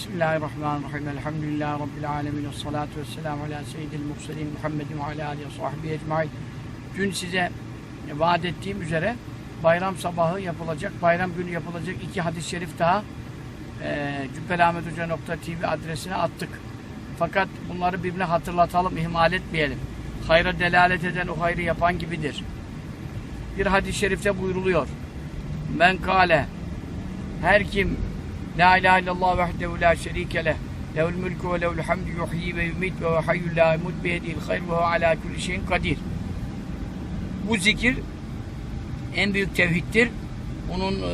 Bismillahirrahmanirrahim. Elhamdülillahi Rabbil alemin. Ve salatu ve selamu ala seyyidil murselin Muhammedin ve ala alihi sahbihi ecmain. Dün size vaat ettiğim üzere bayram sabahı yapılacak, bayram günü yapılacak iki hadis-i şerif daha e, cübbelahmethoca.tv adresine attık. Fakat bunları birbirine hatırlatalım, ihmal etmeyelim. Hayra delalet eden o hayrı yapan gibidir. Bir hadis-i şerifte buyruluyor. Men kale her kim La ilahe illallah vahdehu la şerike leh lehul mülkü ve lehul hamdü yuhyi ve yumit ve hayyul la imut biyedihil hayr ve ala kulli şeyin kadir. Bu zikir en büyük tevhiddir. Bunun e,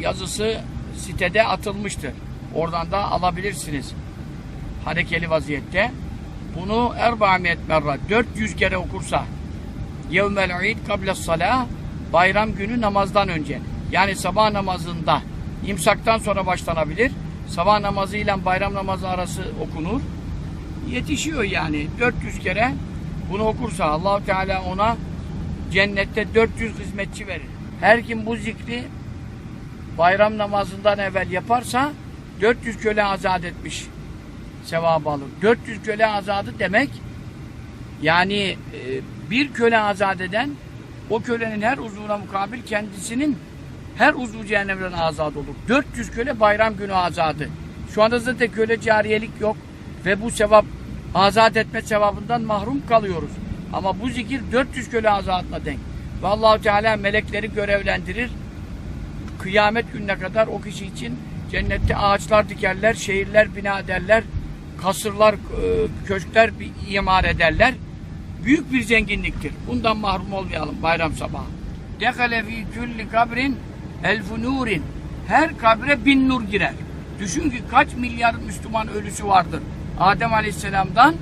yazısı sitede atılmıştır. Oradan da alabilirsiniz. Harekeli vaziyette. Bunu erba'miyet merra 400 kere okursa yevmel id kable salah bayram günü namazdan önce yani sabah namazında imsaktan sonra başlanabilir. Sabah namazı ile bayram namazı arası okunur. Yetişiyor yani 400 kere bunu okursa Allahu Teala ona cennette 400 hizmetçi verir. Her kim bu zikri bayram namazından evvel yaparsa 400 köle azat etmiş sevabı alır. 400 köle azadı demek yani e, bir köle azat eden o kölenin her uzvuna mukabil kendisinin her uzvu cehennemden azat olur. 400 köle bayram günü azadı. Şu anda zaten köle cariyelik yok ve bu sevap azat etme sevabından mahrum kalıyoruz. Ama bu zikir 400 köle azatına denk. Ve allah Teala melekleri görevlendirir. Kıyamet gününe kadar o kişi için cennette ağaçlar dikerler, şehirler bina ederler, kasırlar, e, köşkler imar ederler. Büyük bir zenginliktir. Bundan mahrum olmayalım bayram sabahı. Dekale fi külli kabrin elfu nurin. Her kabre bin nur girer. Düşün ki kaç milyar Müslüman ölüsü vardır. Adem Aleyhisselam'dan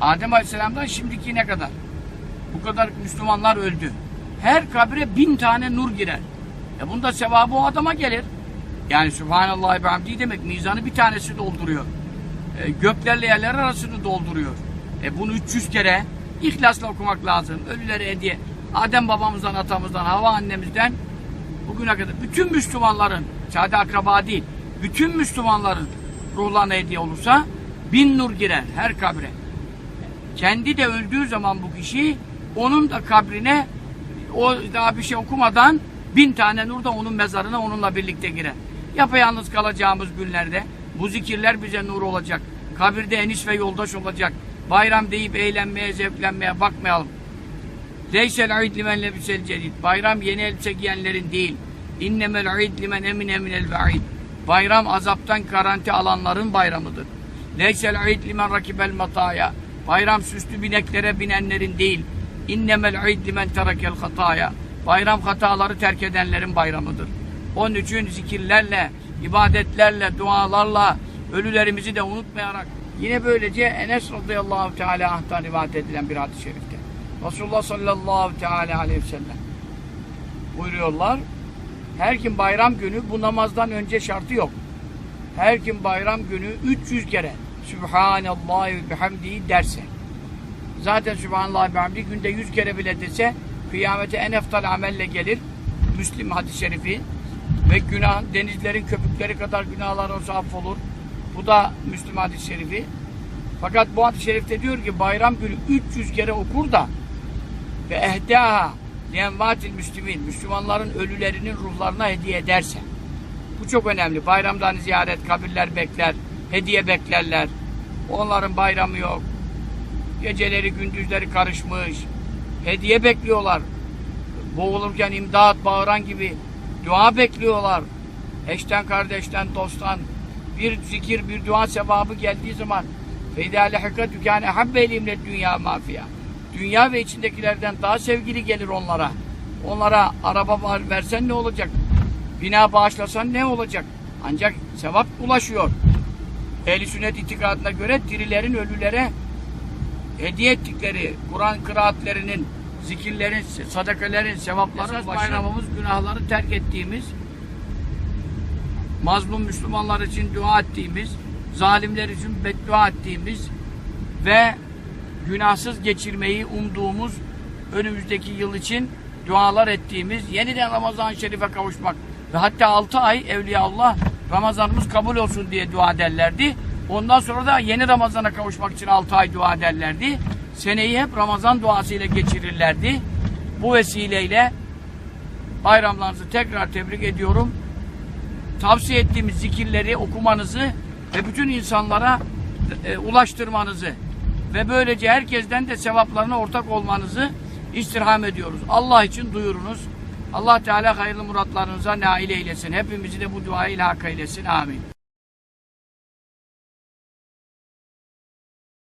Adem Aleyhisselam'dan şimdiki ne kadar? Bu kadar Müslümanlar öldü. Her kabre bin tane nur girer. E bunda sevabı o adama gelir. Yani Subhanallah ve hamdi demek mizanı bir tanesi dolduruyor. E, göklerle yerler arasını dolduruyor. E bunu 300 kere ihlasla okumak lazım. Ölülere hediye. Adem babamızdan, atamızdan, Hava annemizden bugüne kadar bütün Müslümanların, sadece akraba değil, bütün Müslümanların ruhlarına hediye olursa bin nur girer her kabre. Kendi de öldüğü zaman bu kişi onun da kabrine o daha bir şey okumadan bin tane nur da onun mezarına onunla birlikte girer. Yapayalnız kalacağımız günlerde bu zikirler bize nur olacak. Kabirde enis ve yoldaş olacak. Bayram deyip eğlenmeye, zevklenmeye bakmayalım. Leysel id limen lebisel cedid. Bayram yeni elbise giyenlerin değil. İnnemel id limen emin eminel ve'id. Bayram azaptan garanti alanların bayramıdır. Leysel id limen rakibel mataya. Bayram süslü bineklere binenlerin değil. İnnemel id limen terakel hataya. Bayram hataları terk edenlerin bayramıdır. Onun için zikirlerle, ibadetlerle, dualarla ölülerimizi de unutmayarak yine böylece Enes radıyallahu teala anh'tan rivayet edilen bir hadis-i şerifte. Resulullah sallallahu teala aleyhi ve sellem buyuruyorlar. Her kim bayram günü bu namazdan önce şartı yok. Her kim bayram günü 300 kere Sübhanallah ve bihamdihi derse. Zaten Sübhanallah ve bihamdihi günde 100 kere bile dese kıyamete en eftal amelle gelir. Müslim hadis-i şerifi ve günah denizlerin köpükleri kadar günahlar olsa affolur. Bu da Müslüm hadis-i şerifi. Fakat bu hadis-i şerifte diyor ki bayram günü 300 kere okur da ve ehdaha lienvatil müslümin Müslümanların ölülerinin ruhlarına hediye ederse. Bu çok önemli. Bayramdan ziyaret, kabirler bekler, hediye beklerler. Onların bayramı yok. Geceleri gündüzleri karışmış. Hediye bekliyorlar. Boğulurken imdat bağıran gibi dua bekliyorlar. Eşten, kardeşten, dosttan bir zikir, bir dua sevabı geldiği zaman فَاِذَا لَحِقَ دُكَانَ حَبَّ اَلِمْ dünya mafya. Dünya ve içindekilerden daha sevgili gelir onlara. Onlara araba versen ne olacak? Bina bağışlasan ne olacak? Ancak sevap ulaşıyor. Ehl-i sünnet itikadına göre dirilerin ölülere hediye ettikleri Kur'an kıraatlerinin, zikirlerin, sadakalerin, sevapları Esas bayramımız günahları terk ettiğimiz mazlum Müslümanlar için dua ettiğimiz, zalimler için beddua ettiğimiz ve günahsız geçirmeyi umduğumuz önümüzdeki yıl için dualar ettiğimiz yeniden Ramazan-ı Şerif'e kavuşmak ve hatta 6 ay Evliyaullah Ramazanımız kabul olsun diye dua ederlerdi. Ondan sonra da yeni Ramazan'a kavuşmak için 6 ay dua ederlerdi. Seneyi hep Ramazan duasıyla geçirirlerdi. Bu vesileyle bayramlarınızı tekrar tebrik ediyorum. Tavsiye ettiğimiz zikirleri okumanızı ve bütün insanlara e, ulaştırmanızı ve böylece herkesten de sevaplarına ortak olmanızı istirham ediyoruz. Allah için duyurunuz. Allah Teala hayırlı muratlarınıza nail eylesin. Hepimizi de bu duaya ilhak eylesin. Amin.